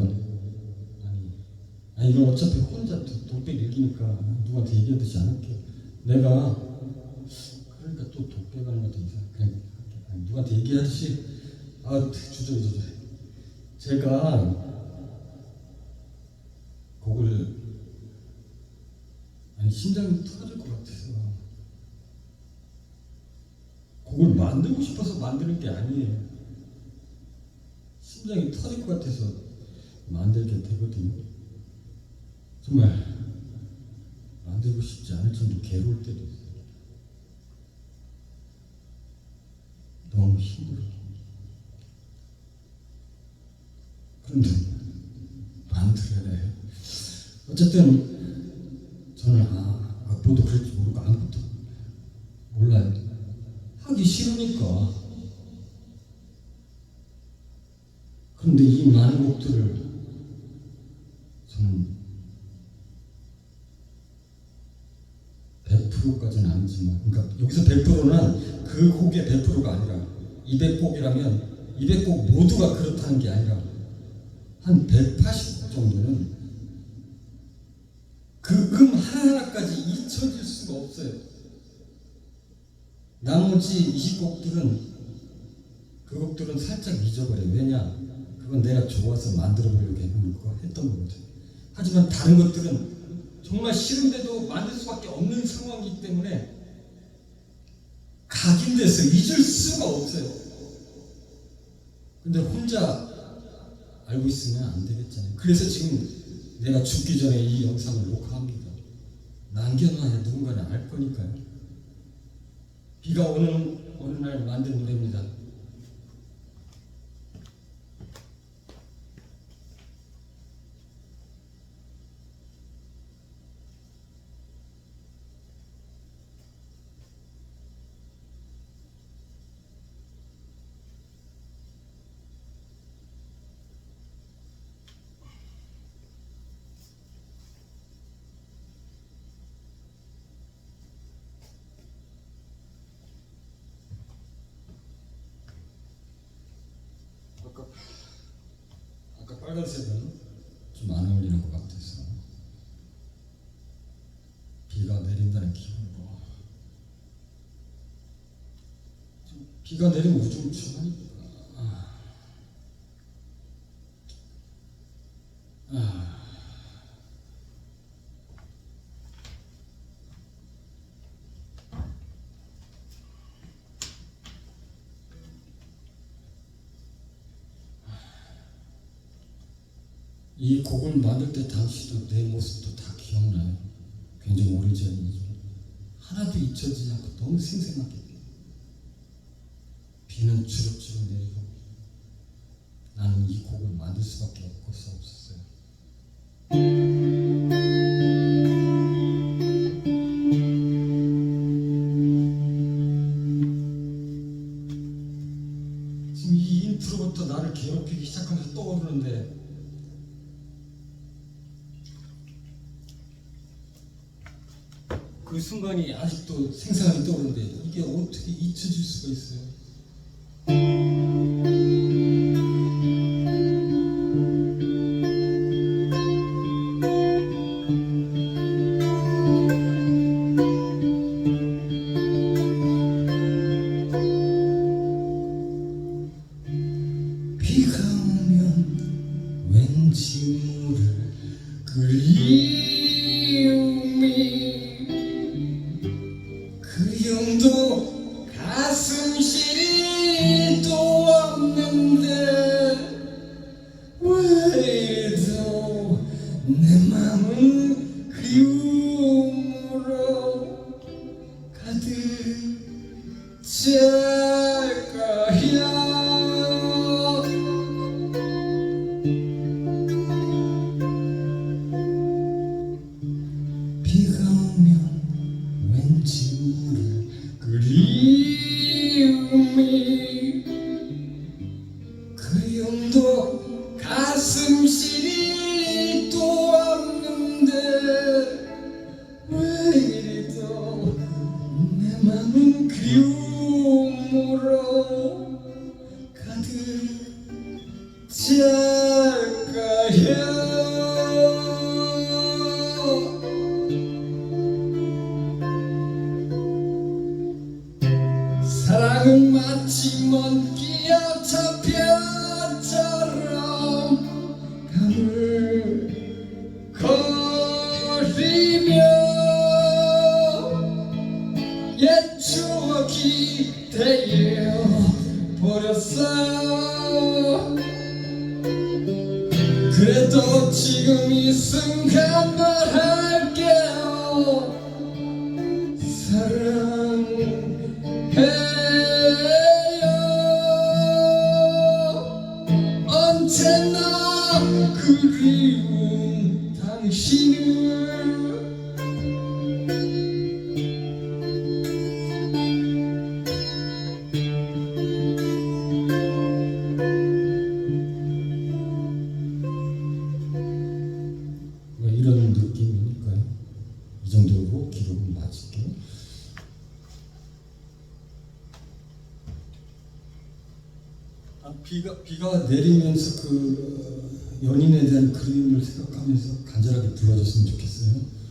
아니 아니 이건 어차피 혼자 도- 독백 읽기니까 누구한테 얘기하듯이 안 할게. 내가 그러니까 또 독백하는 것도 이상 그냥. 아니, 누구한테 얘기하듯이 아 주저리 주저리. 제가 곡을 아니 심장이 터질 것 같아서 곡을 만들고 싶어서 만드는 게 아니에요. 심장이 터질 것 같아서 만들게 되거든요. 정말 만들고 싶지 않을 정도 괴로울 때도 있어요. 너무 힘들어. 그런데 만들어야 해요. 어쨌든 저는 아, 악보도 그럴 줄 모르고 아무것도 몰라요. 하기 싫으니까. 그런데 이 많은 곡들을 저는 100%까지는 아니지만, 그러니까 여기서 100%는 그 곡의 100%가 아니라 200곡이라면 200곡 모두가 그렇다는 게 아니라 한 180곡 정도는 그 음 하나하나까지 잊혀질 수가 없어요. 나머지 20곡들은 그 곡들은 살짝 잊어버려요. 왜냐? 그건 내가 좋아서 만들어 보려고 했던 거- 했던 거거든. 하지만 다른 것들은 정말 싫은데도 만들 수밖에 없는 상황이기 때문에 각인돼서 잊을 수가 없어요. 근데 혼자 알고 있으면 안 되겠잖아요. 그래서 지금 내가 죽기 전에 이 영상을 녹화합니다. 남겨놔야 누군가는 알 거니까요. 비가 오는 어느 날 만든 노래입니다. 빨간색은 좀 안 어울리는 것 같아서 비가 내린다는 기분으로. 좀 비가 내리면 우중충하니까. 아. 이 곡을 만들 때 당시도 내 모습도 다 기억나요. 굉장히 오래전이죠. 하나도 잊혀지지 않고 너무 생생하게. 비는 주룩주룩 내리고 나는 이 곡을 만들 수밖에 없었어요. 그 순간이 아직도 생생하게 떠오르는데 이게 어떻게 잊혀질 수가 있어요? 비가 오면 왠지 물을 그리 내 맘은 그리움으로 가득 찰 사랑은 마치 먼 기억차 별처럼 가물거리며 옛 추억이 되어 버렸어 그래도 지금 이 순간 말할게요. 사랑 비가 비가 내리면서 그 연인에 대한 그림을 생각하면서 간절하게 불러줬으면 좋겠어요.